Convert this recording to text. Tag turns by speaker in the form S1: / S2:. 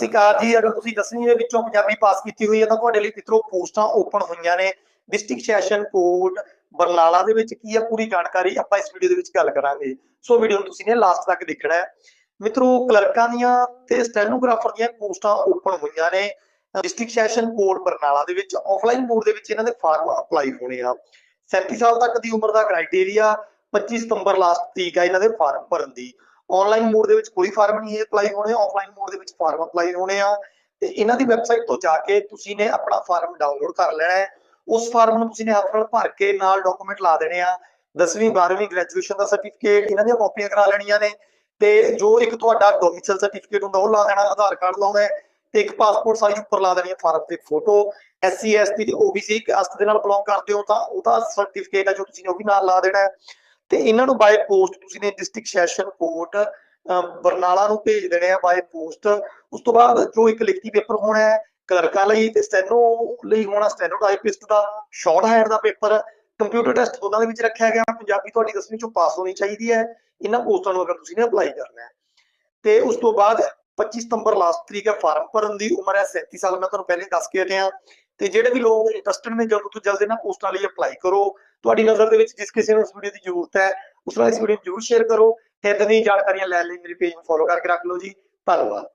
S1: ਸਿਕਾਰ ਜੀ, ਅਗਰ ਤੁਸੀਂ ਦਸਵੀਂ ਦੇ ਵਿੱਚੋਂ ਪੰਜਾਬੀ ਪਾਸ ਕੀਤੀ ਹੋਈ ਹੈ, ਤਾਂ ਤੁਹਾਡੇ ਲਈ ਮਿੱਤਰੋ ਪੋਸਟਾਂ ਓਪਨ ਹੋਈਆਂ ਨੇ। ਡਿਸਟ੍ਰਿਕਟ ਸੈਸ਼ਨ ਕੋਰਟ ਬਰਨਾਲਾ ਦੇ ਵਿੱਚ ਕੀ ਹੈ, ਪੂਰੀ ਜਾਣਕਾਰੀ ਆਪਾਂ ਇਸ ਵੀਡੀਓ ਦੇ ਵਿੱਚ ਗੱਲ ਕਰਾਂਗੇ। ਸੋ ਵੀਡੀਓ ਨੂੰ ਤੁਸੀਂ ਨੇ ਲਾਸਟ ਤੱਕ ਦੇਖਣਾ ਹੈ। ਮਿੱਤਰੋ, ਕਲਰਕਾਂ ਦੀਆਂ ਤੇ ਸਟੈਨੋਗ੍ਰਾਫਰ ਦੀਆਂ ਪੋਸਟਾਂ ਓਪਨ ਹੋਈਆਂ ਨੇ। ਡਿਸਟ੍ਰਿਕਟ ਸੈਸ਼ਨ ਕੋਰਟ ਬਰਨਾਲਾ ਦੇ ਵਿੱਚ ਆਫਲਾਈਨ ਮੋਡ ਦੇ ਵਿੱਚ ਇਹਨਾਂ ਦੇ ਫਾਰਮ ਅਪਲਾਈ ਹੋਣੇ ਆ। 37 ਸਾਲ ਤੱਕ ਦੀ ਉਮਰ ਦਾ ਕ੍ਰਾਈਟੇਰੀਆ 25 ਸਤੰਬਰ ਲਾਸਟ ਤਰੀਕ ਆ ਇਹਨਾਂ ਦੇ ਫਾਰਮ ਭਰਨ ਦੀ। ਆਨਲਾਈਨ ਮੋਡ ਦੇ ਵਿੱਚ ਕੋਈ ਫਾਰਮ ਨਹੀਂ ਅਪਲਾਈ ਹੋਣੇ ਆਫਲਾਈਨ ਮੋਡ ਦੇ ਵਿੱਚ ਫਾਰਮ ਅਪਲਾਈ ਹੋਣੇ ਆ। ਤੇ ਇਹਨਾਂ ਦੀ ਵੈਬਸਾਈਟ ਤੋਂ ਜਾ ਕੇ ਤੁਸੀਂ ਨੇ ਆਪਣਾ ਫਾਰਮ ਡਾਊਨਲੋਡ ਕਰ ਲੈਣਾ ਹੈ। ਉਸ ਫਾਰਮ ਨੂੰ ਤੁਸੀਂ ਨੇ ਹੱਥ ਨਾਲ ਭਰ ਕੇ ਨਾਲ ਡਾਕੂਮੈਂਟ ਲਾ ਦੇਣੇ ਆ। 10ਵੀਂ 12ਵੀਂ ਗ੍ਰੈਜੂਏਸ਼ਨ ਦਾ ਸਰਟੀਫਿਕੇਟ ਇਹਨਾਂ ਦੀਆਂ ਕਾਪੀਆਂ ਕਰਾ ਲੈਣੀਆਂ ਨੇ। ਤੇ ਜੋ ਇੱਕ ਤੁਹਾਡਾ ਡੋਮਿਸਾਈਲ ਸਰਟੀਫਿਕੇਟ ਹੁੰਦਾ ਉਹ ਲਾ ਦੇਣਾ, ਆਧਾਰ ਕਾਰਡ ਲਾਉਣਾ ਤੇ ਇੱਕ ਪਾਸਪੋਰਟ ਸਾਈਜ਼ ਉੱਪਰ ਲਾ ਦੇਣੀ ਹੈ ਫਾਰਮ ਤੇ ਫੋਟੋ ਐਸਸੀ ਐਸਟੀ ਤੇ ਓਬੀਸੀ ਕਾਸਟ ਦੇ ਨਾਲ ਬਿਲੋਂਗ ਕਰਦੇ ਹੋ ਤਾਂ ਉਹਦਾ ਸਰਟੀਫਿਕੇਟ ਹੈ ਜੋ ਤੁਸੀਂ ਉਹ ਵੀ ਨਾਲ ਲਾ ਦੇਣਾ ਤੇ ਇਹਨਾਂ ਨੂੰ ਬਾਈ ਪੋਸਟ ਤੁਸੀਂ ਨੇ ਡਿਸਟ੍ਰਿਕਟ ਸੈਸ਼ਨ ਕੋਰਟ ਬਰਨਾਲਾ ਨੂੰ ਭੇਜ ਦੇਣੇ ਆ ਬਾਈ ਪੋਸਟ ਉਸ ਤੋਂ ਬਾਅਦ ਜੋ ਇੱਕ ਲਿਖਤੀ ਪੇਪਰ ਹੋਣਾ ਹੈ ਕਲਰਕਾਂ ਲਈ ਤੇ ਸਟੈਨੋ ਲਈ ਹੋਣਾ ਸਟੈਨੋ ਟਾਈਪਿਸਟ ਦਾ, ਸ਼ਾਰਟ ਹੈਂਡ ਦਾ ਪੇਪਰ ਕੰਪਿਊਟਰ ਟੈਸਟ ਦੋਨਾਂ ਦੇ ਵਿੱਚ ਰੱਖਿਆ ਗਿਆ, ਪੰਜਾਬੀ ਤੁਹਾਡੀ 10ਵੀਂ ਚੋਂ ਪਾਸ ਹੋਣੀ ਚਾਹੀਦੀ ਹੈ, ਇਹਨਾਂ ਪੋਸਟਾਂ ਨੂੰ ਅਗਰ ਤੁਸੀਂ ਨੇ ਅਪਲਾਈ ਕਰਨਾ ਹੈ। ਤੇ ਉਸ ਤੋਂ ਬਾਅਦ 25 ਸਤੰਬਰ ਲਾਸਟ ਤਰੀਕ ਹੈ, ਫਾਰਮ ਭਰਨ ਦੀ ਉਮਰ ਹੈ 37 ਸਾਲ, ਮੈਂ ਤੁਹਾਨੂੰ ਪਹਿਲੇ ਦੱਸ ਕੇ ਹਟਿਆ। ਤੇ ਜਿਹੜੇ ਵੀ ਲੋਕ ਇੰਟਰਸਟਡ ਨੇ, ਜਲਦ ਤੋਂ ਜਲਦ ਇਹਨਾਂ ਪੋਸਟਾਂ ਲਈ ਅਪਲਾਈ ਕਰੋ। ਤੁਹਾਡੀ ਨਜ਼ਰ ਦੇ ਵਿੱਚ ਜਿਸ ਕਿਸੇ ਨੂੰ ਇਸ ਵੀਡੀਓ ਦੀ ਜ਼ਰੂਰਤ ਹੈ, ਉਸ ਨਾਲ ਇਸ ਵੀਡੀਓ ਨੂੰ ਜ਼ਰੂਰ ਸ਼ੇਅਰ ਕਰੋ। ਤੇ ਇਦਾਂ ਦੀ ਜਾਣਕਾਰੀਆਂ ਲੈਣ ਲਈ ਮੇਰੇ ਪੇਜ ਨੂੰ ਫੋਲੋ ਕਰਕੇ ਰੱਖ ਲਓ ਜੀ। ਧੰਨਵਾਦ।